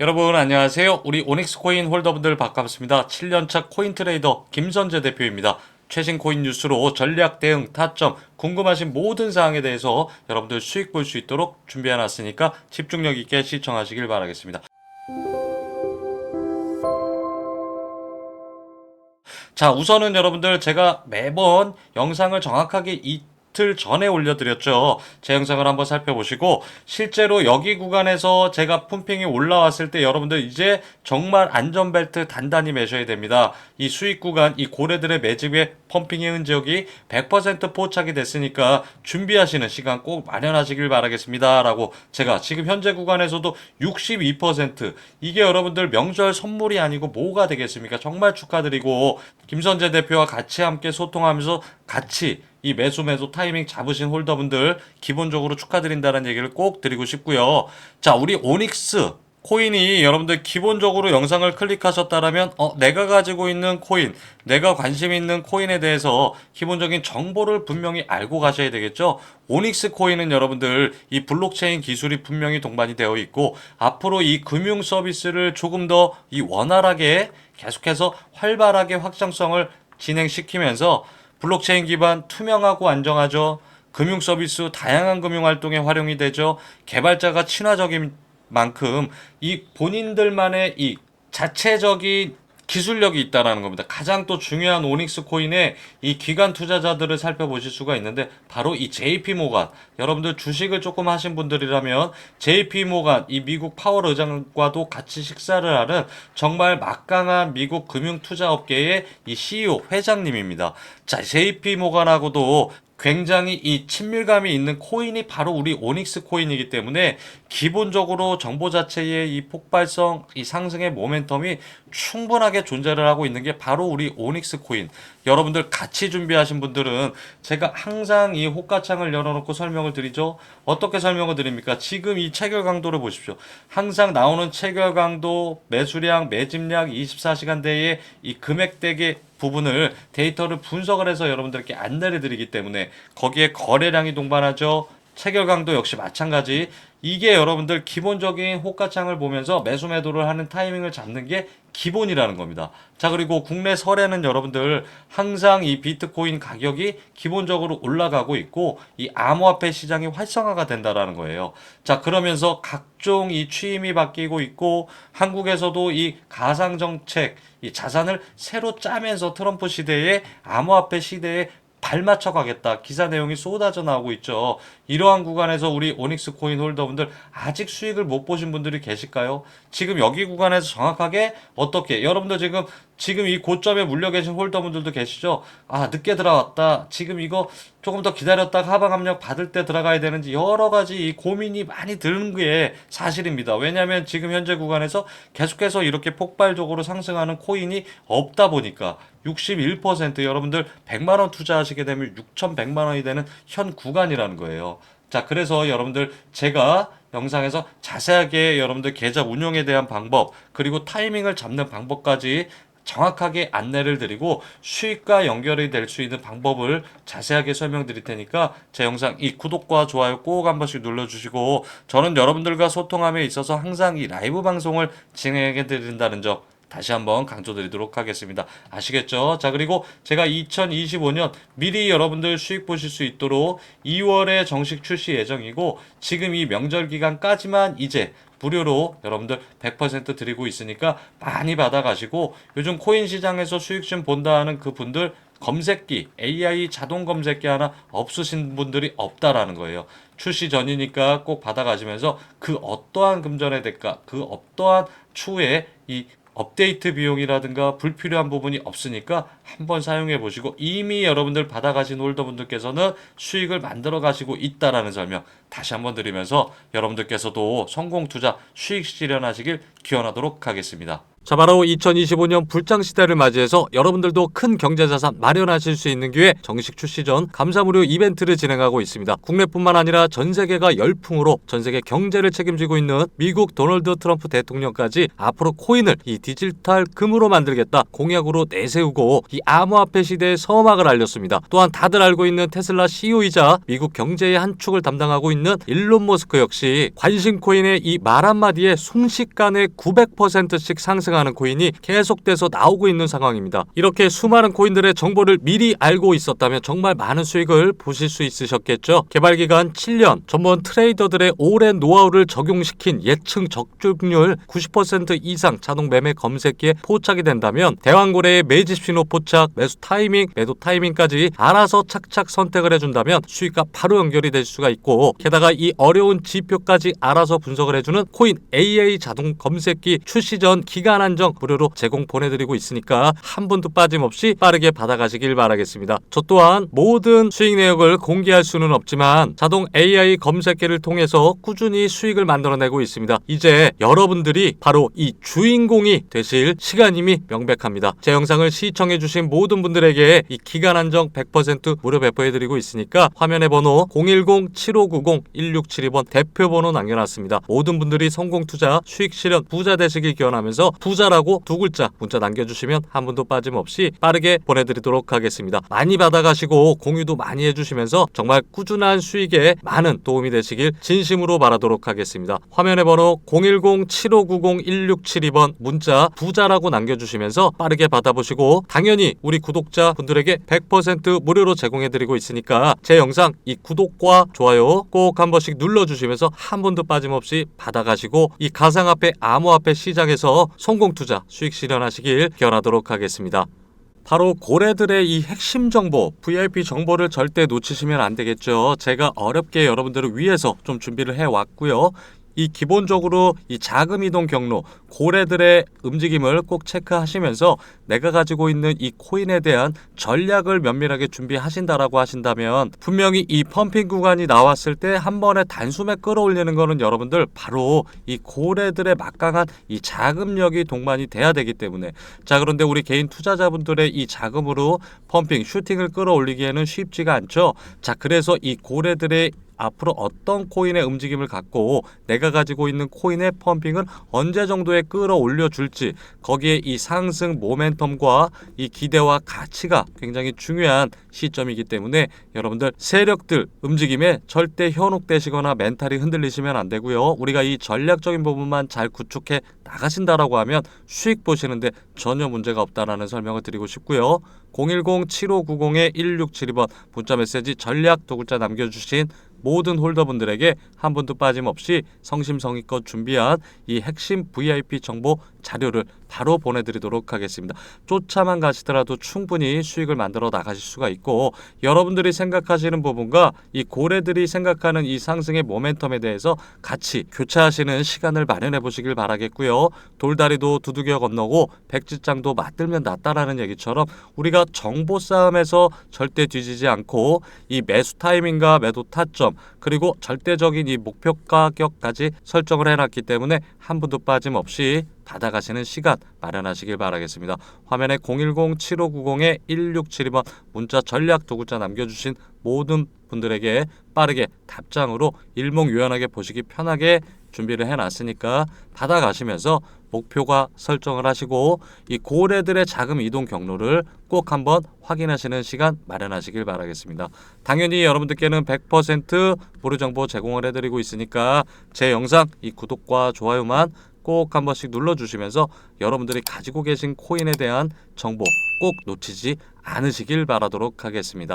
여러분 안녕하세요. 우리 오닉스 코인 홀더분들 반갑습니다. 7년차 코인 트레이더 김선재 대표입니다. 최신 코인 뉴스로 전략 대응 타점 궁금하신 모든 사항에 대해서 여러분들 수익 볼 수 있도록 준비해 놨으니까 집중력 있게 시청하시길 바라겠습니다. 자, 우선은 여러분들 제가 매번 영상을 정확하게 이 틀 전에 올려드렸죠. 제 영상을 한번 살펴보시고 실제로 여기 구간에서 제가 품핑이 올라왔을 때 여러분들 이제 정말 안전벨트 단단히 매셔야 됩니다. 이 수익 구간, 이 고래들의 매집에 펌핑의 흔적이 100% 포착이 됐으니까 준비하시는 시간 꼭 마련하시길 바라겠습니다. 라고 제가 지금 현재 구간에서도 62% 이게 여러분들 명절 선물이 아니고 뭐가 되겠습니까? 정말 축하드리고 김선재 대표와 같이 함께 소통하면서 같이 이 매수 매도 타이밍 잡으신 홀더분들 기본적으로 축하드린다는 얘기를 꼭 드리고 싶고요. 자, 우리 오닉스 코인이 여러분들 기본적으로 영상을 클릭하셨다라면 어 내가 가지고 있는 코인, 내가 관심 있는 코인에 대해서 기본적인 정보를 분명히 알고 가셔야 되겠죠. 오닉스 코인은 여러분들 이 블록체인 기술이 분명히 동반이 되어 있고 앞으로 이 금융 서비스를 조금 더 이 원활하게 계속해서 활발하게 확장성을 진행시키면서 블록체인 기반 투명하고 안정하죠. 금융 서비스 다양한 금융 활동에 활용이 되죠. 개발자가 친화적인 만큼 이 본인들만의 이 자체적인 기술력이 있다라는 겁니다. 가장 또 중요한 오닉스 코인의 이 기관 투자자들을 살펴보실 수가 있는데 바로 이 JP 모간 여러분들 주식을 조금 하신 분들이라면 JP 모간 이 미국 파월 의장과도 같이 식사를 하는 정말 막강한 미국 금융 투자 업계의 이 CEO 회장님입니다. 자, JP 모간하고도 굉장히 이 친밀감이 있는 코인이 바로 우리 오닉스 코인이기 때문에 기본적으로 정보 자체의 이 폭발성, 이 상승의 모멘텀이 충분하게 존재를 하고 있는 게 바로 우리 오닉스 코인. 여러분들 같이 준비하신 분들은 제가 항상 이 호가창을 열어놓고 설명을 드리죠. 어떻게 설명을 드립니까? 지금 이 체결 강도를 보십시오. 항상 나오는 체결 강도, 매수량, 매집량, 24시간대의 이 금액대의 부분을 데이터를 분석을 해서 여러분들께 안내를 드리기 때문에 거기에 거래량이 동반하죠. 체결 강도 역시 마찬가지. 이게 여러분들 기본적인 호가창을 보면서 매수 매도를 하는 타이밍을 잡는 게 기본이라는 겁니다. 자, 그리고 국내 설에는 여러분들 항상 이 비트코인 가격이 기본적으로 올라가고 있고 이 암호화폐 시장이 활성화가 된다라는 거예요. 자, 그러면서 각종 이 취임이 바뀌고 있고 한국에서도 이 가상 정책, 이 자산을 새로 짜면서 트럼프 시대에 암호화폐 시대에 발맞춰 가겠다. 기사 내용이 쏟아져 나오고 있죠. 이러한 구간에서 우리 오닉스 코인 홀더분들 아직 수익을 못 보신 분들이 계실까요? 지금 여기 구간에서 정확하게 어떻게 여러분들 지금 지금 이 고점에 물려 계신 홀더분들도 계시죠? 아, 늦게 들어왔다. 지금 이거 조금 더 기다렸다가 하방 압력 받을 때 들어가야 되는지 여러 가지 이 고민이 많이 드는 게 사실입니다. 왜냐하면 지금 현재 구간에서 계속해서 이렇게 폭발적으로 상승하는 코인이 없다 보니까 61% 여러분들 100만 원 투자하시게 되면 6,100만 원이 되는 현 구간이라는 거예요. 자, 그래서 여러분들 제가 영상에서 자세하게 여러분들 계좌 운용에 대한 방법, 그리고 타이밍을 잡는 방법까지 정확하게 안내를 드리고 수익과 연결이 될 수 있는 방법을 자세하게 설명드릴 테니까 제 영상 이 구독과 좋아요 꼭 한 번씩 눌러주시고 저는 여러분들과 소통함에 있어서 항상 이 라이브 방송을 진행해 드린다는 점 다시 한번 강조드리도록 하겠습니다. 아시겠죠? 자, 그리고 제가 2025년 미리 여러분들 수익 보실 수 있도록 2월에 정식 출시 예정이고 지금 이 명절 기간까지만 이제 무료로 여러분들 100% 드리고 있으니까 많이 받아가시고 요즘 코인 시장에서 수익 좀 본다 하는 그 분들 검색기, AI 자동 검색기 하나 없으신 분들이 없다라는 거예요. 출시 전이니까 꼭 받아가시면서 그 어떠한 금전의 대가, 그 어떠한 추후에 이 업데이트 비용이라든가 불필요한 부분이 없으니까 한번 사용해 보시고 이미 여러분들 받아가신 홀더분들께서는 수익을 만들어 가시고 있다라는 설명 다시 한번 드리면서 여러분들께서도 성공 투자 수익 실현하시길 기원하도록 하겠습니다. 자, 바로 2025년 불장 시대를 맞이해서 여러분들도 큰 경제 자산 마련하실 수 있는 기회 정식 출시 전 감사 무료 이벤트를 진행하고 있습니다. 국내뿐만 아니라 전 세계가 열풍으로 전 세계 경제를 책임지고 있는 미국 도널드 트럼프 대통령까지 앞으로 코인을 이 디지털 금으로 만들겠다 공약으로 내세우고 이 암호화폐 시대의 서막을 알렸습니다. 또한 다들 알고 있는 테슬라 CEO이자 미국 경제의 한 축을 담당하고 있는 일론 머스크 역시 관심 코인의 이 말 한마디에 순식간에 900%씩 상승하는 코인이 계속돼서 나오고 있는 상황입니다. 이렇게 수많은 코인들의 정보를 미리 알고 있었다면 정말 많은 수익을 보실 수 있으셨겠죠. 개발 기간 7년, 전문 트레이더들의 오랜 노하우를 적용시킨 예측 적중률 90% 이상 자동 매매 검색기에 포착이 된다면 대왕고래의 매집 신호 포착, 매수 타이밍, 매도 타이밍까지 알아서 착착 선택을 해준다면 수익과 바로 연결이 될 수가 있고 게다가 이 어려운 지표까지 알아서 분석을 해주는 코인 AA 자동 검색기 출시 전 기간 한정 무료로 제공 보내드리고 있으니까 한 분도 빠짐없이 빠르게 받아가시길 바라겠습니다. 저 또한 모든 수익 내역을 공개할 수는 없지만 자동 AI 검색기를 통해서 꾸준히 수익을 만들어내고 있습니다. 이제 여러분들이 바로 이 주인공이 되실 시간임이 명백합니다. 제 영상을 시청해주신 모든 분들에게 이 기간 한정 100% 무료 배포해드리고 있으니까 화면에 번호 010-7590-1672번 대표 번호 남겨놨습니다. 모든 분들이 성공 투자, 수익 실현, 부자 되시길 기원하면서 부자라고 두 글자 문자 남겨주시면 한 분도 빠짐없이 빠르게 보내드리도록 하겠습니다. 많이 받아가시고 공유도 많이 해주시면서 정말 꾸준한 수익에 많은 도움이 되시길 진심으로 바라도록 하겠습니다. 화면에 번호 010-7590-1672번 문자 부자라고 남겨주시면서 빠르게 받아보시고 당연히 우리 구독자 분들에게 100% 무료로 제공해드리고 있으니까 제 영상 이 구독과 좋아요 꼭한 번씩 눌러주시면서 한 분도 빠짐없이 받아가시고 이 가상화폐 암호화폐 시장에서 성공 투자 수익 실현하시길 기원하도록 하겠습니다. 바로 고래들의 이 핵심 정보, VIP 정보를 절대 놓치시면 안 되겠죠. 제가 어렵게 여러분들을 위해서 좀 준비를 해 왔고요. 이 기본적으로 이 자금 이동 경로, 고래들의 움직임을 꼭 체크하시면서 내가 가지고 있는 이 코인에 대한 전략을 면밀하게 준비하신다라고 하신다면 분명히 이 펌핑 구간이 나왔을 때 한 번에 단숨에 끌어올리는 거는 여러분들 바로 이 고래들의 막강한 이 자금력이 동반이 돼야 되기 때문에 자 그런데 우리 개인 투자자분들의 이 자금으로 펌핑, 슈팅을 끌어올리기에는 쉽지가 않죠. 자 그래서 이 고래들의 앞으로 어떤 코인의 움직임을 갖고 내가 가지고 있는 코인의 펌핑을 언제 정도에 끌어올려 줄지 거기에 이 상승 모멘텀과 이 기대와 가치가 굉장히 중요한 시점이기 때문에 여러분들 세력들 움직임에 절대 현혹되시거나 멘탈이 흔들리시면 안 되고요. 우리가 이 전략적인 부분만 잘 구축해 나가신다라고 하면 수익 보시는데 전혀 문제가 없다라는 설명을 드리고 싶고요. 010-7590-1672번 문자 메시지 전략 두 글자 남겨주신 모든 홀더분들에게 한 분도 빠짐없이 성심성의껏 준비한 이 핵심 VIP 정보 자료를 바로 보내드리도록 하겠습니다. 쫓아만 가시더라도 충분히 수익을 만들어 나가실 수가 있고 여러분들이 생각하시는 부분과 이 고래들이 생각하는 이 상승의 모멘텀에 대해서 같이 교차하시는 시간을 마련해 보시길 바라겠고요. 돌다리도 두들겨 건너고 백지장도 맞들면 낫다라는 얘기처럼 우리가 정보 싸움에서 절대 뒤지지 않고 이 매수 타이밍과 매도 타점 그리고 절대적인 이 목표 가격까지 설정을 해놨기 때문에 한 분도 빠짐없이 받아가시는 시간 마련하시길 바라겠습니다. 화면에 010-7590-1672번 문자 전략 두 글자 남겨주신 모든 분들에게 빠르게 답장으로 일목요연하게 보시기 편하게 준비를 해놨으니까 받아가시면서 목표가 설정을 하시고 이 고래들의 자금 이동 경로를 꼭 한번 확인하시는 시간 마련하시길 바라겠습니다. 당연히 여러분들께는 100% 무료 정보 제공을 해드리고 있으니까 제 영상 이 구독과 좋아요만 꼭 한 번씩 눌러주시면서 여러분들이 가지고 계신 코인에 대한 정보 꼭 놓치지 않으시길 바라도록 하겠습니다.